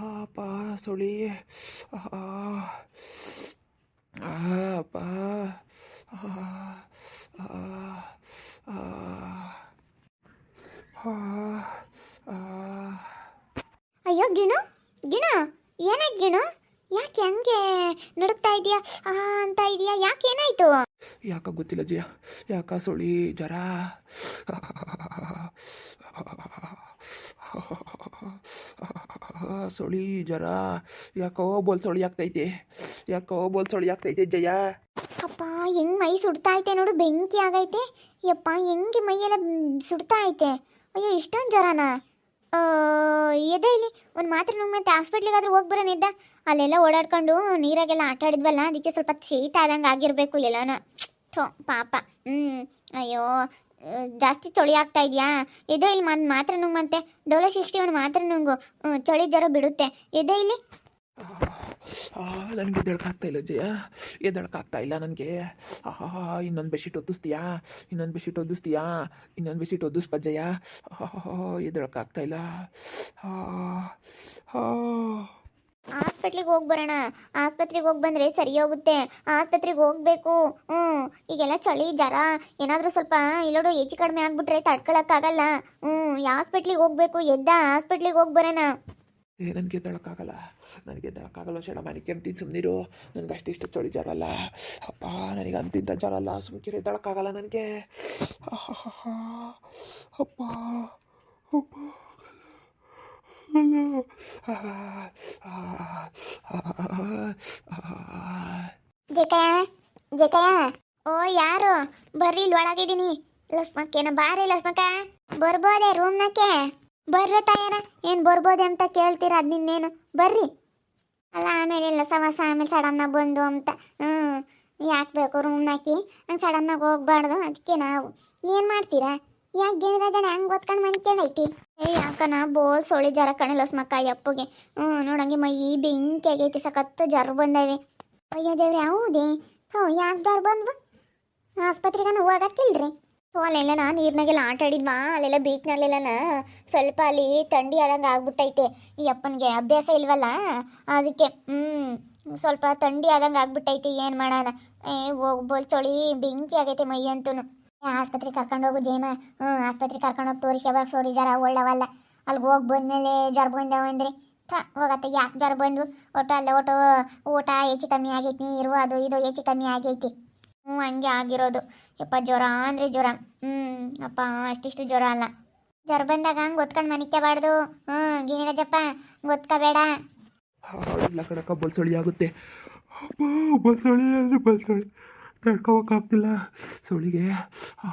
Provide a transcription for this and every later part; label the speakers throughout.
Speaker 1: ಅಪ್ಪ ಸುಳಿ ಅಪ್ಪ
Speaker 2: ಅಯ್ಯೋ, ಗಿಣು ಗಿಣು ಏನಾಯ್ತು ಗಿಣು? ಯಾಕೆ ಹಂಗೆ ನಡುಕ್ತಾ ಇದೀಯಾ? ಅಂತ ಇದೀಯಾ? ಯಾಕೆ ಏನಾಯ್ತು?
Speaker 1: ಯಾಕ ಗೊತ್ತಿಲ್ಲ ಜಯ. ಯಾಕ ಸುಳಿ, ಜ್ವರ. ಸುಳಿ ಜ್ವರ, ಯಾಕೋ ಬೋಲ್ ಸುಳಿ ಆಗ್ತೈತೆ, ಯಾಕೋ ಬೋಲ್ ಸುಳಿ ಆಗ್ತೈತೆ ಜಯ.
Speaker 2: ಅಪ್ಪ, ಹೆಂಗ್ ಮೈ ಸುಡ್ತಾ ಐತೆ ನೋಡು, ಬೆಂಕಿ ಆಗೈತೆ. ಯಪ್ಪ, ಹೆಂಗೆ ಮೈಯೆಲ್ಲ ಸುಡ್ತಾ ಐತೆ. ಅಯ್ಯೋ ಇಷ್ಟೊಂದು ಜ್ವರನ. ಎದೆ ಇಲ್ಲಿ, ಒಂದು ಮಾತ್ರೆ ಮತ್ತೆ ಹಾಸ್ಪಿಟ್ಲಿಗಾದ್ರೂ ಹೋಗಿ ಬರೋಣ ಇದ್ದ ಅಲ್ಲೆಲ್ಲ ಓಡಾಡ್ಕೊಂಡು ನೀರಾಗೆಲ್ಲ ಆಟ ಆಡಿದ್ವಲ್ಲ, ಅದಕ್ಕೆ ಸ್ವಲ್ಪ ಶೀತ ಆದಂಗೆ ಆಗಿರಬೇಕು ಎಲ್ಲನ. ಥೋ, ಪಾಪ. ಹ್ಞೂ ಅಯ್ಯೋ ಜಾಸ್ತಿ ಚಳಿ ಆಗ್ತಾ ಇದೆಯಾ? ಎದೆ ಇಲ್ಲಿ ಮನ್, ಮಾತ್ರ ನುಂಗಂತೆ. ಡೋಲೋ ಸಿಕ್ಸ್ಟಿ ಒನ್ ಮಾತ್ರ ನುಂಗು. ಚಳಿ ಜ್ವರ ಬಿಡುತ್ತೆ ಎದೆ ಇಲ್ಲಿ?
Speaker 1: ನನಗೆ ಎದ್ದೇಳಕ್ಕಾಗ್ತಾ ಇಲ್ಲ ಜಯ ಎದ್ದೇಳಕ್ಕಾಗ್ತಾ ಇಲ್ಲ ನನಗೆ. ಆಹಾ, ಇನ್ನೊಂದು ಬೆಡ್ಶೀಟ್ ಒದ್ದಿಸ್ತೀಯಾ? ಇನ್ನೊಂದು ಬೆಡ್ಶೀಟ್ ಒದ್ದಿಸ್ತೀಯಾ? ಇನ್ನೊಂದು ಬೆಡ್ಶೀಟ್ ಒದ್ದಿಸ್ಪ ಜಯ. ಆಹಾ ಎದ್ದೇಳಕ್ಕಾಗ್ತಾ ಇಲ್ಲ. ಹಾ ಆ.
Speaker 2: ಹಾಸ್ಪಿಟ್ಲಿಗೆ ಹೋಗಿ ಬರೋಣ. ಆಸ್ಪತ್ರೆಗೆ ಹೋಗಿ ಬಂದರೆ ಸರಿ ಹೋಗುತ್ತೆ. ಆಸ್ಪತ್ರೆಗೆ ಹೋಗಬೇಕು. ಹ್ಞೂ ಈಗೆಲ್ಲ ಚಳಿ, ಜ್ವರ, ಏನಾದರೂ ಸ್ವಲ್ಪ ಇಲ್ಲೋಡು ಹೆಚ್ಚು ಕಡಿಮೆ ಆಗ್ಬಿಟ್ರೆ ತಡ್ಕೊಳಕ್ಕಾಗಲ್ಲ. ಹ್ಞೂ ಆಸ್ಪೆಟ್ಲಿಗೆ ಹೋಗಬೇಕು, ಎದ್ದ ಆಸ್ಪೆಟ್ಲಿಗೆ ಹೋಗಿ ಬರೋಣ.
Speaker 1: ಏ, ನನಗೆ ಎದ್ದೇಳಕ್ಕಾಗಲ್ಲ. ನನಗೆ ಎದ್ದೇಳಕ್ಕಾಗಲ್ಲ ಶೇಣ ಮನೆ ಕೆಮ್ತೀನಿ ಸುಮ್ಮನಿರು ನನಗೆ ಅಷ್ಟಿಷ್ಟು ಚಳಿ ಜ್ವರ ಅಲ್ಲ. ಅಪ್ಪ, ನನಗೆ ಅಂತಿಂತ ಜ್ವರ ಅಲ್ಲ. ಸುಮ್ಕಿರಿ, ಎದ್ದೇಳಕ್ಕಾಗಲ್ಲ ನನಗೆ. ಅಪ್ಪ ಅಪ್ಪ ಆಗಲ್ಲ. ಆಗಲ್ಲ. ಆ, ಆ, ಆ, ಆ.
Speaker 2: ಜಕಯ ಜಕಯ ಓ, ಯಾರು? ಬರ್ರಿ, ಇಲ್ಲಿ ಒಳಗಿದ್ದೀನಿ. ಲಸ್ಮಕ್ಕೇನ? ಬಾರಿ ಲಸ್ಮಕ್ಕ. ಬರ್ಬೋದೆ ರೂಮ್ನಕ್ಕೆ? ಬರ್ರಿ ತಾಯರ. ಏನು ಬರ್ಬೋದೆ ಅಂತ ಕೇಳ್ತೀರ? ಅದು ನಿನ್ನೇನು? ಬರ್ರಿ. ಅಲ್ಲ, ಆಮೇಲೆ ಇಲ್ಲ, ಸವಾಸ, ಆಮೇಲೆ ಸಡನ್ನಾಗಿ ಬಂದು ಅಂತ. ಹ್ಞೂ ಯಾಕೆ ಬೇಕು ರೂಮ್ನಾಕಿ ಹಂಗೆ ಸಡನ್ನಾಗಿ ಹೋಗ್ಬಾರ್ದು. ಅದಕ್ಕೆ ನಾವು. ಏನು ಮಾಡ್ತೀರಾ? ಯಾಕೆ ಗಿಣಿರಾಜನ ಹಂಗೆ ಓದ್ಕೊಂಡು ಮನೆ ಕೇಳೈತಿ ಏ ಯಾಕನ ಬೋಲ್ ಸೊಳಿ ಜ್ವರ ಕಣಿಲ್ಲ ಲಸ್ಮಕ್ಕ ಅಪ್ಪಗೆ. ಹ್ಞೂ, ನೋಡಂಗೆ ಮೈ ಬೆಂಕಿ ಆಗೈತಿ, ಸಖತ್ತು ಜ್ವರ ಬಂದವೆ. ಅಯ್ಯ ದೇವ್ರೆ, ಹೌದೇ? ಹ್ಞೂ ಯಾಕೆ ಜ್ವರ ಬಂದ್ವ? ಆಸ್ಪತ್ರೆಗೆ ಹೋಗಕ್ಕಿಲ್ರಿ ಹ್ಞೂ ಅಲ್ಲೆಲ್ಲ ನೀರಿನಾಗೆಲ್ಲ ಆಟ ಆಡಿದ್ವಾ? ಅಲ್ಲೆಲ್ಲ ಬೀಚ್ನಲ್ಲೆಲ್ಲ ಸ್ವಲ್ಪ ಅಲ್ಲಿ ಥಂಡಿ ಆಡಂಗೆ ಆಗ್ಬಿಟ್ಟೈತೆ. ಈ ಅಪ್ಪನಿಗೆ ಅಭ್ಯಾಸ ಇಲ್ವಲ್ಲ? ಅದಕ್ಕೆ ಹ್ಞೂ ಸ್ವಲ್ಪ ಥಂಡಿ ಆದಂಗೆ ಆಗ್ಬಿಟ್ಟೈತೆ, ಏನು ಮಾಡೋಣ? ಏ ಹೋಗ್ಬೋಲ್ ಚಳಿ ಬೆಂಕಿ ಆಗೈತೆ ಮೈ ಅಂತೂ ಆಸ್ಪತ್ರೆಗೆ ಕರ್ಕೊಂಡು ಹೋಗು ಜೇಮ. ಹ್ಞೂ ಆಸ್ಪತ್ರೆಗೆ ಕರ್ಕೊಂಡು ಹೋಗಿ ತೋರಿಸಿ, ಯಾವಾಗ ಸೋರಿ ಜರ ಒಳ್ಳವಲ್ಲ. ಅಲ್ಲಿಗೆ ಹೋಗಿ ಬಂದಮೇಲೆ ಜ್ವರ ಬಂದವ ಅಂದರೆ, ಥ, ಹೋಗತ್ತೆ. ಯಾಕೆ ಜ್ವರ ಬಂದು ಒಟ್ಟು ಅಲ್ಲ, ಒಟ್ಟು ಊಟ ಹೆಚ್ಚು ಕಮ್ಮಿ ಆಗೈತಿ, ನೀರು ಅದು ಇದು ಹೆಚ್ಚು ಕಮ್ಮಿ ಆಗೈತಿ. ಹ್ಞೂ ಹಂಗೆ ಆಗಿರೋದು. ಯಪ್ಪ, ಜ್ವರ ಅಂದರೆ ಜ್ವರ. ಹ್ಞೂ ಅಪ್ಪ, ಅಷ್ಟಿಷ್ಟು ಜ್ವರ ಅಲ್ಲ. ಜ್ವರ ಬಂದಾಗ ಹಂಗೆ ಒತ್ಕೊಂಡು ಮನಿಕಬಾರ್ದು ಹ್ಞೂ ಗಿಣಿರಾಜಪ್ಪ ಗೊತ್ಕೋಬೇಡ
Speaker 1: ಬಲ್ಸಳಿ ಆಗುತ್ತೆ. ಬಲ್ಸಳಿ ಅಂದರೆ ಬಲ್ಸಳಿ ತಡ್ಕೋಬೇಕಾಗ್ತಿಲ್ಲ ಸೋಳಿಗೆ ಆ,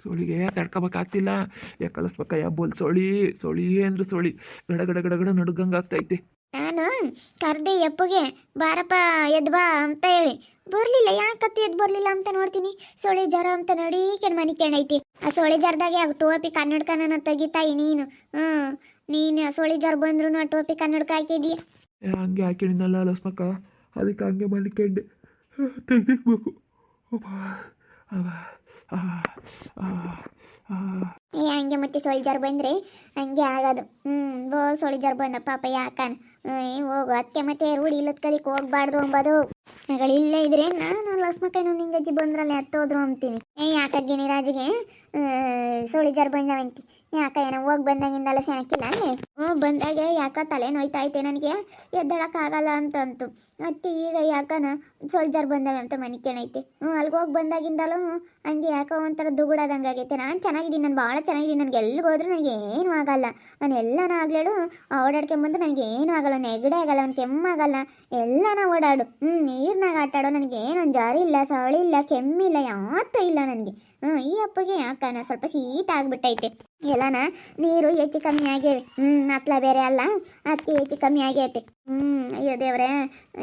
Speaker 1: ಸುಳಿಗೆ ತಡ್ಕೋಬೇಕಾಗ್ತಿಲ್ಲ. ಯಾ ಬೋಲ್ ಸೊಳಿ ಸೊಳಿ ಅಂದ್ರೆ ಸೊಳಿ. ಗಡ ಗಡ ಗಡ ಗಡ ನಡುಗಂಗೆ ಆಗ್ತೈತಿ
Speaker 2: ನಾನು ಕರ್ದೆ ಎಪ್ಪಗೆ ಬಾರಪ್ಪ ಎದ್ಬಾ ಅಂತ ಹೇಳಿ. ಬರ್ಲಿಲ್ಲ ಯಾಕತ್ತಿ ಎದ್ ಬರ್ಲಿಲ್ಲ ಅಂತ ನೋಡ್ತೀನಿ. ಸೊಳಿ ಜ್ವರ ಅಂತ ನೋಡಿ ಕೆಣ ಮನಿ ಕೆಣೈತಿ ಆ ಸೊಳೆ ಜ್ವರದಾಗೆ ಆ ಟೋಪಿ ಕನ್ನಡಕನ ತೆಗಿತಾಯಿ ನೀನು. ಹ್ಞೂ ನೀನು ಸೊಳಿ ಜ್ವರ ಬಂದ್ರು ಆ ಟೋಪಿ ಕನ್ನಡಕ ಹಾಕಿದೀಯ
Speaker 1: ಹಂಗೆ ಹಾಕಿಡಿನಲ್ಲ ಲಸ್ಮಕ್ಕ ಅದಕ್ಕೆ ಹಂಗೆ ಮಲಿಕೊಂಡೆ.
Speaker 2: ಏ, ಹಂಗೆ ಮತ್ತೆ ಸೊಳಿ ಜ್ವರ ಬಂದ್ರೆ? ಹಂಗೆ ಆಗದು. ಹ್ಮ್, ಬೋ ಸೊಳಿ ಜ್ವರ ಬಂದ ಪಾಪ ಯಾಕನ? ಹೋಗು. ಅದಕ್ಕೆ ಮತ್ತೆ ರೂಢಿ ಇಲ್ಲದ ಕಲಿಕ್ ಹೋಗ್ಬಾರ್ದು ಅಂಬೋದು. ಇಲ್ಲೇ ಇದ್ರೆ ನಾನು ಲಕ್ಷ್ಮಕ್ಕನ ನಿಂಗಜ್ಜಿ ಬಂದ್ರಲ್ಲ ಹತ್ತೋದ್ರು ಅಂತೀನಿ. ಏ ಯಾಕ ಗಿಣಿರಾಜಿಗೆ ಸುಳಿ ಜರ್ ಬಂದವಂತಿ ಯಾಕ ಏನೋ ಹೋಗಿ ಬಂದಾಗಿಂದಲ್ಲ ಅಲ್ಲಿ ಹ್ಞೂ, ಬಂದಾಗ ಯಾಕ ತಲೆ ನೋಯ್ತಾ ಐತೆ ನನಗೆ? ಎದ್ದಳಕ್ಕಾಗಲ್ಲ ಆಗಲ್ಲ ಅಂತು ಅದಕ್ಕೆ ಈಗ ಯಾಕನ ಸುಳಿ ಜರ್ ಬಂದವೆ ಅಂತ ಮನೆ ಕೇಳೈತೆ. ಹ್ಞೂ ಅಲ್ಲಿಗೆ ಹೋಗಿ ಬಂದಾಗಿಂದಲೂ ಹಂಗೆ ಯಾಕೋ ಒಂಥರ ದುಗುಡಾದಂಗೆ ಆಗೈತೆ. ನಾನು ಚೆನ್ನಾಗಿದ್ದೀನಿ, ನಾನು ಭಾಳ ಚೆನ್ನಾಗಿದ್ದೀನಿ. ನನಗೆ ಎಲ್ಲಿಗೆ ಹೋದ್ರೂ ನನಗೆ ಏನು ಆಗಲ್ಲ. ನಾನು ಎಲ್ಲನ ಆಗ್ಲೇಳು ಓಡಾಡ್ಕೊಂಬಂದು ನನಗೆ ಏನೂ ಆಗಲ್ಲ. ನೆಗಡೆ ಆಗಲ್ಲ ಒಂದು ಕೆಮ್ಮಾಗಲ್ಲ ಎಲ್ಲನ ಓಡಾಡು. ಹ್ಞೂ ನೀರ್ನಾಗ ಆಟಾಡೋ ನನಗೆ ಏನೊಂದು ಜಾರಿ ಇಲ್ಲ ಸಳಿ ಇಲ್ಲ ಕೆಮ್ಮಿಲ್ಲ ಯಾತೂ ಇಲ್ಲ ನನಗೆ. ಹ್ಞೂ ಈ ಅಪ್ಪಗೆ ಯಾಕನ ಸ್ವಲ್ಪ ಶೀತ ಆಗ್ಬಿಟ್ಟೈತೆ. ಎಲ್ಲನ ನೀರು ಹೆಚ್ಚು ಕಮ್ಮಿ ಆಗೇವೆ ಹ್ಞೂ ಅತ್ಲ ಬೇರೆ ಅಲ್ಲ. ಅದಕ್ಕೆ ಹೆಚ್ಚು ಕಮ್ಮಿ ಆಗೈತೆ ಹ್ಞೂ ಅಯ್ಯೋ ದೇವ್ರೆ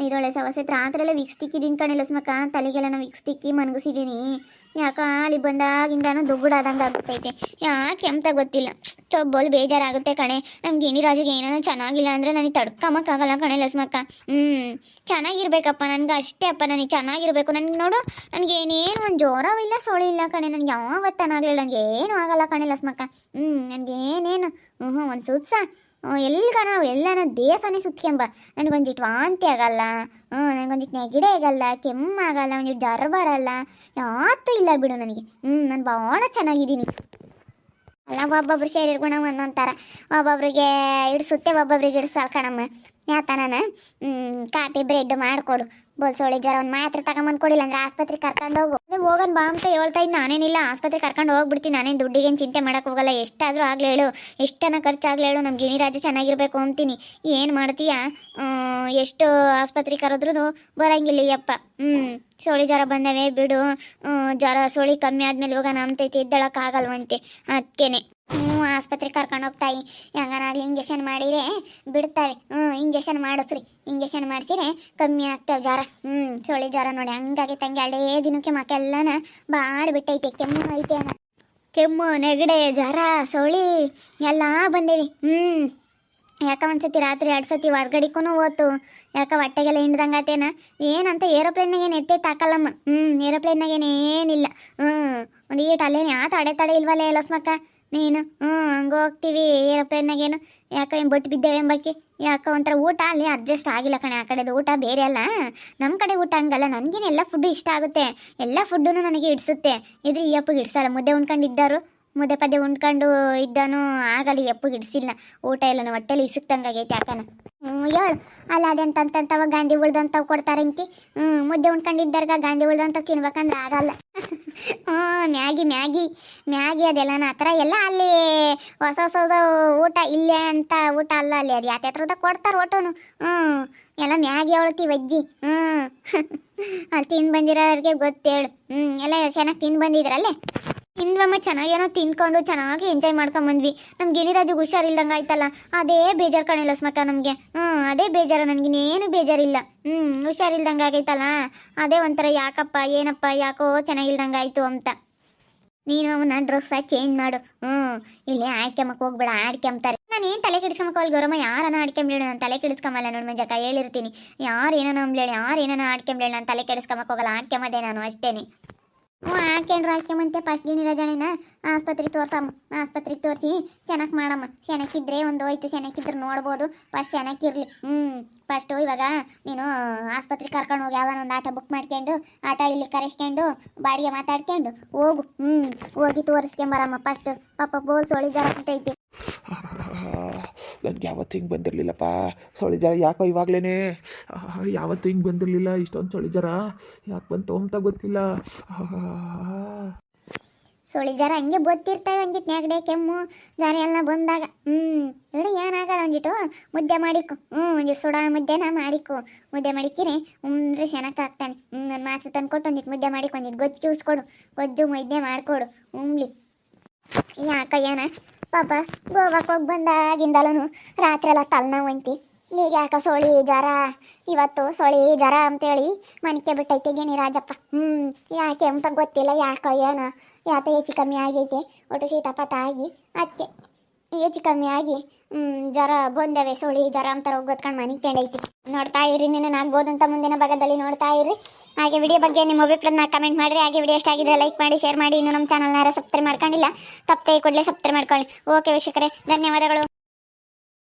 Speaker 2: ಇದೊಳ್ಳೆ ಸಮಸ್ಯೆ ರಾತ್ರೆಲ್ಲ ವಿಕ್ಸ್ ತಿಕ್ಕಿದ್ದೀನಿ ಕಣಿಲ್ಲ ಸ್ಮಕ ತಲೆಗೆಲ್ಲ ನಾನು ವಿಕ್ಸ್ ತಿಕ್ಕಿ ಮನಗಿಸಿದ್ದೀನಿ ಯಾಕ ಅಲ್ಲಿ ಬಂದಾಗಿಂದಾನು ದುಗ್ಗುಡಾದಂಗೆ ಆಗ್ಬಿಟ್ಟೈತೆ. ಯಾಕೆ ಅಂತ ಗೊತ್ತಿಲ್ಲ. ಚೊಬ್ಬಲ್ ಬೇಜಾರಾಗುತ್ತೆ ಕಣೆ. ನಮ್ಮ ಗಿಣಿರಾಜಿಗೆ ಏನೋ ಚೆನ್ನಾಗಿಲ್ಲ ಅಂದರೆ ನನಗೆ ತಡ್ಕೊಂಬಕ್ಕಾಗಲ್ಲ ಕಣೆ ಲಸ್ಮಕ್ಕ. ಹ್ಞೂ ಚೆನ್ನಾಗಿರ್ಬೇಕಪ್ಪ ನನಗೆ ಅಷ್ಟೇ ಅಪ್ಪ. ನನಗೆ ಚೆನ್ನಾಗಿರ್ಬೇಕು. ನನಗೆ ನೋಡು, ನನಗೆ ಏನೇನು ಒಂದು ಜ್ವರವಿಲ್ಲ ಸೊಳಿ ಇಲ್ಲ ಕಣೆ. ನನಗೆ ಯಾವತ್ತನಾಗಲಿಲ್ಲ ನನಗೆ ಏನೂ ಆಗಲ್ಲ ಕಣೆ ಲಸ್ಮಕ್ಕ. ಹ್ಞೂ ನನಗೆ ಏನೇನು? ಒಂದು ಸುತ್ಸ. ಎಲ್ಲಿಗಾರ ಎಲ್ಲಾನ ದೇವಸ್ಥಾನ ಸುತ್ಕೊಂಬ. ನನಗೊಂದಿಟ್ಟು ವಾಂತಿ ಆಗಲ್ಲ. ಹ್ಞೂ ನನಗೊಂದಿಟ್ಟು ನೆಗಡಿ ಆಗಲ್ಲ ಕೆಮ್ಮಾಗಲ್ಲ ಒಂದಿಟ್ಟು ಜ್ವರ ಬರಲ್ಲ. ಯಾವತ್ತೂ ಇಲ್ಲ ಬಿಡು ನನಗೆ. ಹ್ಞೂ ನಾನು ಭಾಳ ಚೆನ್ನಾಗಿದ್ದೀನಿ. ಅಲ್ಲ, ಒಬ್ಬೊಬ್ರು ಶರೀರ ಗುಣ ಒಂದೊಂದು ಥರ ಒಬ್ಬೊಬ್ರಿಗೆ ಇಡ್ಸುತ್ತೆ ಒಬ್ಬೊಬ್ರಿಗೆ ಇಡ್ಸಲ್ಲ ಕಣಮ್ಮ. ಯಾತನ ಕಾಫಿ ಬ್ರೆಡ್ ಮಾಡಿಕೊಡು. ಬೋಲ್ಸೋಳಿ ಜ್ವರ ಒಂದು ಮಾತ್ರೆ ತಗೊಂಬಂದು ಕೊಡಿಲ್ಲ ಅಂದ್ರೆ ಆಸ್ಪತ್ರೆಗೆ ಕರ್ಕೊಂಡು ಹೋಗು. ನೀವು ಹೋಗನ್ ಬಾ ಅಂತ ಹೇಳ್ತಾ ಇದ್ದು ನಾನೇನಿಲ್ಲ, ಆಸ್ಪತ್ರೆ ಕರ್ಕೊಂಡು ಹೋಗ್ಬಿಡ್ತೀನಿ, ನಾನೇನು ದುಡ್ಡಿಗೇನು ಚಿಂತೆ ಮಾಡಕ್ಕೆ ಹೋಗಲ್ಲ, ಎಷ್ಟಾದರೂ ಆಗ್ಲಿ ಹೇಳು, ಎಷ್ಟನ ಖರ್ಚಾಗ್ಲಿ ಹೇಳು ನಮ್ಮ ಗಿಣಿರಾಜು ಚೆನ್ನಾಗಿರ್ಬೇಕು ಅಂತೀನಿ. ಏನು ಮಾಡ್ತೀಯಾ? ಎಷ್ಟು ಆಸ್ಪತ್ರೆ ಕರೆದ್ರೂ ಬರಂಗಿಲ್ಲ ಯಪ್ಪ. ಹ್ಞೂ ಸೋಳಿ ಜ್ವರ ಬಂದವೇ ಬಿಡು. ಜ್ವರ ಸೋಳಿ ಕಮ್ಮಿ ಆದ್ಮೇಲೆ ಇವಾಗ ಅಂತೈತಿ ಎದ್ದಳಕ್ಕಾಗಲ್ವಂತೆ ಅದಕ್ಕೇನೆ ಹ್ಞೂ ಆಸ್ಪತ್ರೆಗೆ ಕರ್ಕೊಂಡು ಹೋಗ್ತಾಯಿ. ಹೆಂಗನಾಗ್ಲಿ ಇಂಜೆಕ್ಷನ್ ಮಾಡಿರೆ ಬಿಡ್ತಾವೆ ಹ್ಞೂ ಇಂಜೆಕ್ಷನ್ ಮಾಡಿಸ್ರಿ. ಇಂಜೆಕ್ಷನ್ ಮಾಡಿಸಿರೆ ಕಮ್ಮಿ ಆಗ್ತಾವೆ ಜ್ವರ. ಹ್ಞೂ ಸೊಳ್ಳೆ ಜ್ವರ ನೋಡಿ. ಹಂಗಾಗಿ ತಂಗಿ ಹಳೇ ದಿನಕ್ಕೆ ಮಕ್ಕೆಲ್ಲನ ಬಾಡ್ಬಿಟ್ಟೈತೆ. ಕೆಮ್ಮು ಐತೆ ಅನ್ನ. ಕೆಮ್ಮು, ನೆಗಡೆ, ಜ್ವರ ಸೊಳಿ ಎಲ್ಲ ಬಂದೇವಿ. ಹ್ಞೂ ಯಾಕ ಒಂದ್ಸತಿ ರಾತ್ರಿ ಎರಡು ಸತಿ ಹೊರ್ಗಡಿಕೂ ಓತು ಯಾಕ ಹೊಟ್ಟೆಗೆಲ್ಲ ಹಿಂಡ್ದಂಗೆ ಆತೇನ ಏನಂತ ಏರೋಪ್ಲೇನ್ನಾಗೇನು ಎತ್ತೇ ತಾಕಲ್ಲಮ್ಮ? ಹ್ಞೂ ಏರೋಪ್ಲೇನ್ನಾಗೇನು ಏನಿಲ್ಲ. ಹ್ಞೂ ಒಂದು ಈಟ್ ಅಲ್ಲೇನು ಯಾವ ತಡೆ ತಡೆ ಇಲ್ವಲ್ಲೇ ಲಸ್ಮಕ್ಕ? ನೀನು? ಹ್ಞೂ ಹಂಗೆ ಹೋಗ್ತೀವಿ. ಯಾಕೆ ಏನು ಬಟ್ ಬಿದ್ದೇವೆ ಎಂಬಕ್ಕೆ ಯಾಕೆ ಒಂಥರ ಊಟ ಅಲ್ಲಿ ಅಡ್ಜಸ್ಟ್ ಆಗಿಲ್ಲ ಕಣೆ. ಆ ಕಡೆದು ಊಟ ಬೇರೆ ಅಲ್ಲ. ನಮ್ಮ ಕಡೆ ಊಟ ಹಂಗಲ್ಲ. ನನಗೇನು ಎಲ್ಲ ಫುಡ್ ಇಷ್ಟ ಆಗುತ್ತೆ. ಎಲ್ಲ ಫುಡ್ಡೂ ನನಗೆ ಹಿಡಿಸುತ್ತೆ. ಇದ್ರೆ ಈ ಅಪ್ಪಗೆ ಮುದ್ದೆ ಉಣ್ಕೊಂಡು ಇದ್ದಾರು ಮುದ್ದೆ ಪದ್ದೆ ಉಂಡ್ಕೊಂಡು ಇದ್ದಾನು, ಆಗಲಿ ಎಪ್ಪು ಹಿಡಿಸಿಲ್ಲ. ಊಟ ಎಲ್ಲ ಹೊಟ್ಟೆಲಿ ಇಸುಕ್ತಂಗಾಗೈತೆ ಯಾಕನ ಹ್ಞೂ ಹೇಳು. ಅಲ್ಲ ಅದೆಂತಂತವ ಗಾಂಧಿ ಉಳ್ದಂತವ್ ಕೊಡ್ತಾರಂತಿ ಹ್ಞೂ ಮುದ್ದೆ ಉಂಡ್ಕೊಂಡಿದ್ದಾರ್ಗ ಗಾಂಧಿ ಉಳ್ದಂತ ತಿನ್ಬೇಕಂದ್ರೆ ಆಗಲ್ಲ. ಹ್ಞೂ ಮ್ಯಾಗಿ ಮ್ಯಾಗಿ ಮ್ಯಾಗಿ ಅದೆಲ್ಲನ ಆ ಥರ ಎಲ್ಲ ಅಲ್ಲಿ ಹೊಸ ಹೊಸದು ಊಟ ಇಲ್ಲೇ ಅಂತ ಊಟ ಅಲ್ಲ ಅಲ್ಲಿ. ಅದು ಯಾತ ಹತ್ರದ ಕೊಡ್ತಾರೆ ಒಟ್ಟುನು. ಹ್ಞೂ ಎಲ್ಲ ಮ್ಯಾಗಿ ಅವಳತಿ ವಜ್ಜಿ. ಹ್ಞೂ ಅಲ್ಲಿ ತಿಂದು ಬಂದಿರೋರಿಗೆ ಗೊತ್ತೇಳು. ಹ್ಞೂ ಎಲ್ಲ ಚೆನ್ನಾಗಿ ತಿಂದು ಬಂದಿದ್ರಲ್ಲೇ? ತಿಂದ್ವಮ್ಮ ಚೆನ್ನಾಗೇನೋ ತಿನ್ಕೊಂಡು ಚೆನ್ನಾಗಿ ಎಂಜಾಯ್ ಮಾಡ್ಕೊಂಬಂದ್ವಿ ಬಂದ್ವಿ. ನಮ್ಮ ಗಿಣಿರಾಜು ಹುಷಾರಿಲ್ದಂಗೆ ಆಯ್ತಲ್ಲ? ಅದೇ ಬೇಜಾರು ಕಣಿಲ್ಲ ಸ್ಮಕ್ಕ ನಮಗೆ. ಹ್ಞೂ ಅದೇ ಬೇಜಾರು. ನನಗಿನ್ನೇನು ಬೇಜಾರಿಲ್ಲ. ಹ್ಞೂ ಹುಷಾರಿಲ್ದಂಗೆ ಆಗೈತಲ್ಲ? ಅದೇ ಒಂಥರ ಯಾಕಪ್ಪ, ಏನಪ್ಪ, ಯಾಕೋ ಚೆನ್ನಾಗಿಲ್ದಂಗೆ ಆಯಿತು ಅಂತ. ನೀನು ಅವನ ಡ್ರೆಸ್ ಚೇಂಜ್ ಮಾಡು. ಹ್ಞೂ ಇಲ್ಲಿ ಆಡ್ಕೊಂಬಕ್ಕೆ ಹೋಗ್ಬೇಡ ಆಡ್ಕೊಂತಾರೆ ನಾನು ಏನು ತಲೆ ಕೆಡಿಸ್ಕೊಂಬಕ್ಕೆ ಅಲ್ಲಿ ಗೌರಮ್ಮ? ಯಾರನ್ನ ಆಡ್ಕೊಂಬಿಡೋಣ ನಾನು ತಲೆ ಕೆಡಿಸ್ಕೊಂಬಲ್ಲ ನೋಡಿ ಮಂಜಕ್ಕ, ಹೇಳಿರ್ತೀನಿ. ಯಾರು ಏನೋ ಅಂಬ್ಲೇಳಿ, ಯಾರು ಏನೋ ಆಡ್ಕೊಂಬಿಡೋಣ ನಾನು ತಲೆ ಕೆಡಿಸ್ಕೊಂಬಕ್ಕೆ ಹೋಗಲ್ಲ. ಆಡ್ಕೊಂಬದೆ ನಾನು ಅಷ್ಟೇನೆ. ಹ್ಞೂ ಹಾಕ್ಯಂಬಂತೆ ಫಸ್ಟ್ ಗಿಣಿರಾಜಣ್ಣ ಆಸ್ಪತ್ರೆಗೆ ತೋರ್ಸಮ್ಮ ಆಸ್ಪತ್ರೆಗೆ ತೋರಿಸಿ. ಚೆನ್ನಾಗಿ ಮಾಡಮ್ಮ. ಚೆನ್ನಾಗಿದ್ರೆ ಒಂದು ಹೋಯ್ತು. ಚೆನ್ನಾಗಿದ್ರೆ ನೋಡ್ಬೋದು. ಫಸ್ಟ್ ಚೆನ್ನಾಗಿರ್ಲಿ ಹ್ಞೂ ಫಸ್ಟು ಇವಾಗ ನೀನು ಆಸ್ಪತ್ರೆಗೆ ಕರ್ಕೊಂಡು ಹೋಗಿ ಯಾವನ ಒಂದು ಆಟ ಬುಕ್ ಮಾಡ್ಕೊಂಡು, ಆಟೋ ಇಲ್ಲಿ ಕರೆಸ್ಕೊಂಡು, ಬಾಡಿಗೆ ಮಾತಾಡ್ಕೊಂಡು ಹೋಗು. ಹ್ಞೂ, ಹೋಗಿ ತೋರಿಸ್ಕೊಂಬರಮ್ಮ ಫಸ್ಟ್ ಪಾಪ ಬೋಲ್ ಸೋಳಿ ಜ್ವರ ಆಗ್ತೈತಿ
Speaker 1: ನನಗೆ ಯಾವತ್ತು ಹಿಂಗೆ ಬಂದಿರಲಿಲ್ಲಪ್ಪ. ಸೊಳ್ಳೆ ಜರ ಯಾಕೋ ಇವಾಗಲೇ ಯಾವತ್ತು ಹಿಂಗೆ ಬಂದಿರಲಿಲ್ಲ? ಇಷ್ಟೊಂದು ಸೊಳ್ಳೆ ಜರ. ಯಾಕೆ ಬಂತು ಅಂತ ಗೊತ್ತಿಲ್ಲ.
Speaker 2: ಸೊಳಿ ಜ್ವರ ಹಂಗೆ ಗೊತ್ತಿರ್ತವೆ ಒಂದಿಟ್ಟು ನೆಗಡೆ, ಕೆಮ್ಮು, ಜ್ವರ ಎಲ್ಲ ಬಂದಾಗ. ಹ್ಞೂ ನೋಡಿ ಏನಾಗಲ್ಲ ಒಂದಿಟ್ಟು ಮುದ್ದೆ ಮಾಡಿಕ್ಕು ಹ್ಞೂ ಒಂದಿಟ್ಟು ಸುಡ ಮುದ್ದೆನ ಮಾಡಿಕೊ. ಮುದ್ದೆ ಮಾಡಿಕಿರಿ. ಉಂಡ್ರೆ ಚೆನ್ನಾಗಿ ಹಾಕ್ತಾನೆ ಹ್ಞೂ ನಾನು ಮಾತು ತಂದು ಕೊಟ್ಟು ಒಂದಿಟ್ಟು ಮುದ್ದೆ ಮಾಡಿ ಒಂದಿಟ್ಟು ಗೊಜ್ಜು ಉಸ್ಕೊಡು. ಗೊಜ್ಜು ಮುದ್ದೆ ಮಾಡಿಕೊಡು. ಉಮ್ಲಿ ಯಾಕ ಏನ? ಪಾಪ ಗೋವಾಕ್ಕೆ ಹೋಗಿ ಬಂದಾಗಿಂದಲೂ ರಾತ್ರಿ ಎಲ್ಲ ತಲೆನೋವಂತಿ ಈಗ ಯಾಕ ಸೋಳಿ ಜ್ವರ? ಇವತ್ತು ಸೋಳಿ ಜ್ವರ ಅಂತೇಳಿ ಮನಿಕೆ ಬಿಟ್ಟೈತೆ ಗಿಣಿ ರಾಜಪ್ಪ. ಹ್ಞೂ ಯಾಕೆ ಅಂತ ಗೊತ್ತಿಲ್ಲ, ಯಾಕೋ ಏನೋ, ಯಾತ ಹೆಚ್ಚು ಕಮ್ಮಿ ಆಗೈತೆ. ಒಟ್ಟು ಶೀತಪಾತ ಆಗಿ ಅದಕ್ಕೆ ಹೆಚ್ಚು ಕಮ್ಮಿ ಆಗಿ ಜ್ವರ ಬಂದವೆ, ಸೋಳಿ, ಜ್ವರ ಅಂತಾರೆ ಮನಿ ಕೇಳೈತಿ ನೋಡ್ತಾ ಇರಿ ನಿನ್ನ ಆಗ್ಬೋದಂತ ಮುಂದಿನ ಭಾಗದಲ್ಲಿ ನೋಡ್ತಾ ಇರಿ. ಹಾಗೆ ವಿಡಿಯೋ ಬಗ್ಗೆ ನಿಮ್ಮ ಅಭಿಪ್ರಾಯನ ಕಮೆಂಟ್ ಮಾಡಿರಿ. ಹಾಗೆ ವಿಡಿಯೋ ಇಷ್ಟ ಆಗಿದ್ರೆ ಲೈಕ್ ಮಾಡಿ ಶೇರ್ ಮಾಡಿ. ಇನ್ನು ನಮ್ಮ ಚಾನಲ್ನಾರ ಸಬ್ಸ್ಕ್ರೈಬ್ ಮಾಡ್ಕೊಂಡಿಲ್ಲ ತಪ್ಪೇ ಕೂಡಲೇ ಸಬ್ಸ್ಕ್ರೈಬ್ ಮಾಡ್ಕೊಳ್ಳಿ. ಓಕೆ ವೀಕ್ಷಕರೇ, ಧನ್ಯವಾದಗಳು.